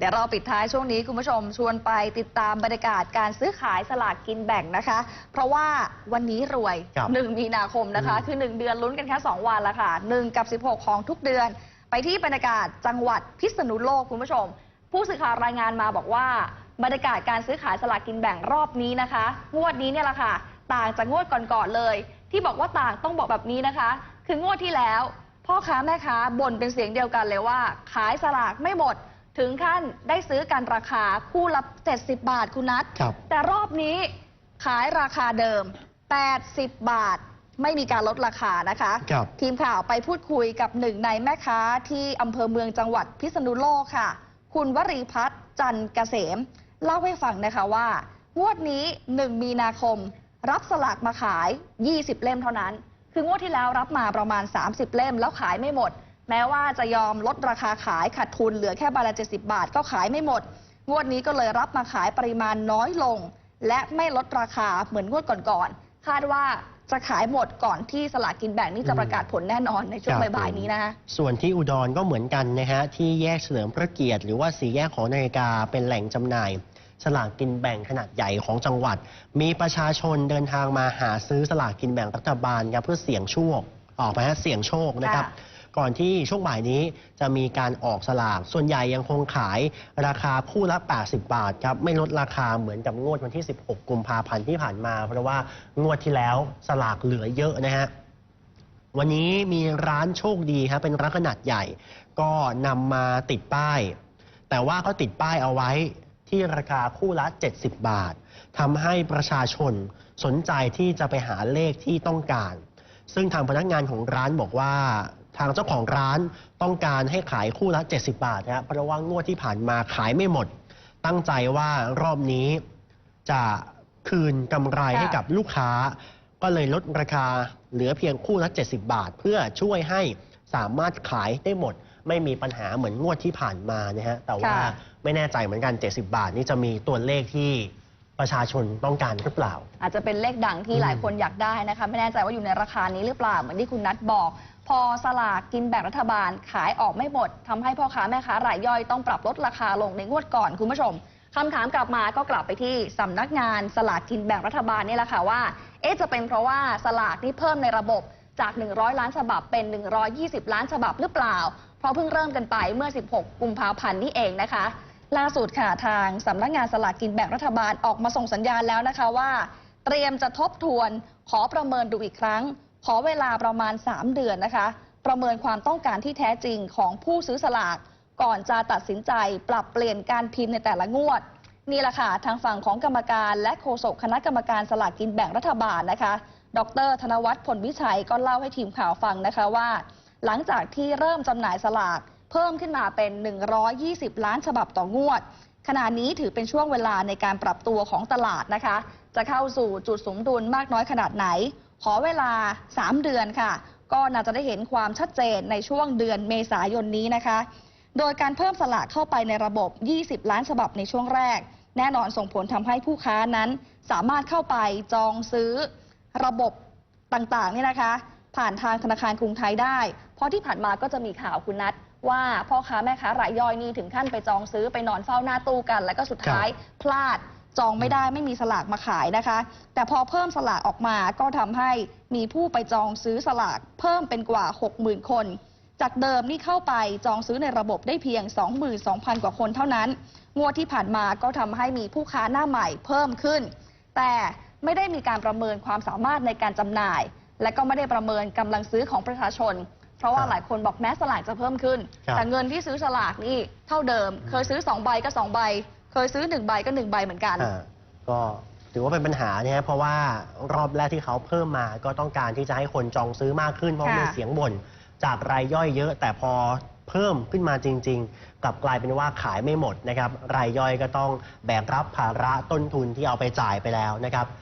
เดี๋ยวเราปิดท้ายช่วงนี้คุณผู้ชมชวนไปติดตามบรรยากาศการซื้อขายสลากกินแบ่งนะคะ เพราะว่าวันนี้รวยครับ1มีนาคมนะคะอืมคือ 1 เดือนลุ้นกันแค่2วันละค่ะ1กับ 16 ของทุกเดือน ไปที่บรรยากาศจังหวัดพิษณุโลกคุณผู้ชม ผู้สื่อข่าวรายงานมาบอกว่า บรรยากาศการซื้อขายสลากกินแบ่งรอบนี้นะคะ งวดนี้เนี่ยแหละค่ะ ต่างจากงวดก่อนๆเลย ที่บอกว่าต่างต้องบอกแบบนี้นะคะ คืองวดที่แล้ว พ่อค้าแม่ค้าบ่นเป็นเสียงเดียวกันเลยว่า ขายสลากไม่หมด ถึงขั้นได้ซื้อกันราคาคู่ละ 70 บาทคุณนัทครับ แต่รอบนี้ขายราคาเดิม 80 บาท ไม่มีการลดราคานะคะ ครับ ทีมข่าวไปพูดคุยกับหนึ่งในแม่ค้าที่อำเภอเมืองจังหวัดพิษณุโลกค่ะ คุณวรีพัฒน์จันทร์เกษม เล่าให้ฟังนะคะว่า งวดนี้ 1 มีนาคม รับสลากมาขาย 20 เล่มเท่านั้น คืองวดที่แล้วรับมาประมาณ 30 เล่มแล้วขายไม่หมด แม้ว่าจะยอมลดราคาขายขาดทุนเหลือแค่ใบละ 70 บาทก็ขายไม่หมด งวดนี้ก็เลยรับมาขายปริมาณน้อยลง และไม่ลดราคาเหมือนงวดก่อนๆ คาดว่าจะขายหมดก่อนที่สลากกินแบ่งนี้จะประกาศผลแน่นอนในช่วงครับบ่ายๆนี้นะคะส่วนที่อุดรก็เหมือนกันนะฮะที่แยกเฉลิมพระเกียรติหรือว่าสีแยกของนาฬิกาเป็นแหล่งจำหน่ายสลากกินแบ่งขนาดใหญ่ของจังหวัด มีประชาชนเดินทางมาหาซื้อสลากกินแบ่งรัฐบาลครับเพื่อเสี่ยงโชคออกไปฮะเสี่ยงโชคนะครับค่ะ ก่อนที่ช่วงบ่ายนี้จะมีการออกสลาก ส่วนใหญ่ยังคงขายราคาคู่ละ 80 บาทครับ ไม่ลดราคาเหมือนกับงวดวันที่ 16 กุมภาพันธ์ที่ผ่านมา เพราะว่างวดที่แล้วสลากเหลือเยอะนะฮะ วันนี้มีร้านโชคดีครับเป็นร้านขนาดใหญ่ ก็นำมาติดป้าย แต่ว่าก็ติดป้ายเอาไว้ที่ราคาคู่ละ 70 บาททำให้ประชาชนสนใจที่จะไปหาเลขที่ต้องการ ซึ่งทางพนักงานของร้านบอกว่า ทางเจ้าของร้านต้องการให้ขายคู่ละ 70 บาทนะครับเพราะว่างวดที่ผ่านมาขายไม่หมด ตั้งใจว่ารอบนี้จะคืนกำไรค่ะให้กับลูกค้า ก็เลยลดราคาเหลือเพียงคู่ละ 70 บาท เพื่อช่วยให้สามารถขายได้หมด ไม่มีปัญหาเหมือนงวดที่ผ่านมานะฮะแต่ว่าค่ะไม่แน่ใจเหมือนกัน 70 บาท นี่จะมีตัวเลขที่ประชาชนต้องการหรือเปล่า อาจจะเป็นเลขดังที่อืมหลายคนอยากได้นะคะ ไม่แน่ใจว่าอยู่ในราคานี้หรือเปล่า เหมือนที่คุณนัทบอก พอสลากกินแบ่งรัฐบาลขายออกไม่หมดทำให้พ่อค้าแม่ค้ารายย่อยต้องปรับลดราคาลงในงวดก่อนคุณผู้ชมคำถามกลับมาก็กลับไปที่สำนักงานสลากกินแบ่งรัฐบาลนี่แหละค่ะว่า เอ๊ะจะเป็นเพราะว่าสลากนี่เพิ่มในระบบจาก 100 ล้านฉบับเป็น 120 ล้านฉบับหรือเปล่า เพราะเพิ่งเริ่มกันไปเมื่อ 16 กุมภาพันธ์นี่เองนะคะ ล่าสุดค่ะทางสำนักงานสลากกินแบ่งรัฐบาลออกมาส่งสัญญาณแล้วนะคะว่า เตรียมจะทบทวนขอประเมินดูอีกครั้ง ขอเวลาประมาณ 3 เดือนนะคะ ประเมินความต้องการที่แท้จริงของผู้ซื้อสลาก ก่อนจะตัดสินใจปรับเปลี่ยนการพิมพ์ในแต่ละงวด นี่แหละค่ะ ทางฝั่งของกรรมการและโฆษกคณะกรรมการสลากกินแบ่งรัฐบาลนะคะ ดร ธนวัฒน์ผลวิชัยก็เล่าให้ทีมข่าวฟังนะคะว่า หลังจากที่เริ่มจำหน่ายสลากเพิ่มขึ้นมาเป็น 120 ล้านฉบับต่องวด ขณะนี้ถือเป็นช่วงเวลาในการปรับตัวของตลาดนะคะ จะเข้าสู่จุดสมดุลมากน้อยขนาดไหน ขอเวลา 3 เดือนค่ะ ก็น่าจะได้เห็นความชัดเจนในช่วงเดือนเมษายนนี้นะคะ โดยการเพิ่มสลากเข้าไปในระบบ 20 ล้านฉบับในช่วงแรก แน่นอนส่งผลทำให้ผู้ค้านั้น สามารถเข้าไปจองซื้อระบบต่างๆเนี่ยนะคะ ผ่านทางธนาคารกรุงไทยได้ เพราะที่ผ่านมาก็จะมีข่าวคุณนัทว่าพ่อค้าแม่ค้ารายย่อยนี่ถึงขั้นไปจองซื้อไปนอนเฝ้าหน้าตู้กัน แล้วก็สุดท้ายพลาด จองไม่ได้ไม่มีสลากมาขายนะคะ แต่พอเพิ่มสลากออกมาก็ทำให้มีผู้ไปจองซื้อสลากเพิ่มเป็นกว่า 60,000 คน จากเดิมนี่เข้าไปจองซื้อในระบบได้เพียง 22,000 กว่าคนเท่านั้น งวดที่ผ่านมาก็ทำให้มีผู้ค้าหน้าใหม่เพิ่มขึ้น แต่ไม่ได้มีการประเมินความสามารถในการจำหน่าย และก็ไม่ได้ประเมินกำลังซื้อของประชาชนเพราะว่าครับหลายคนบอกแม้สลากจะเพิ่มขึ้นครับแต่เงินที่ซื้อสลากนี่เท่าเดิม เคยซื้อ 2 ใบก็ 2 ใบ เคยซื้อ1ใบก็1ใบเหมือนกัน อ่าก็ถือว่าเป็นปัญหาเนี่ยฮะเพราะว่ารอบแรกที่เขาเพิ่มมา ก็ต้องการที่จะให้คนจองซื้อมากขึ้นเพราะค่ะ มีเสียงบ่นจากรายย่อยเยอะ แต่พอเพิ่มขึ้นมาจริง ๆ กลับกลายเป็นว่าขายไม่หมดนะครับ รายย่อยก็ต้องแบกรับภาระต้นทุนที่เอาไปจ่ายไปแล้วนะครับ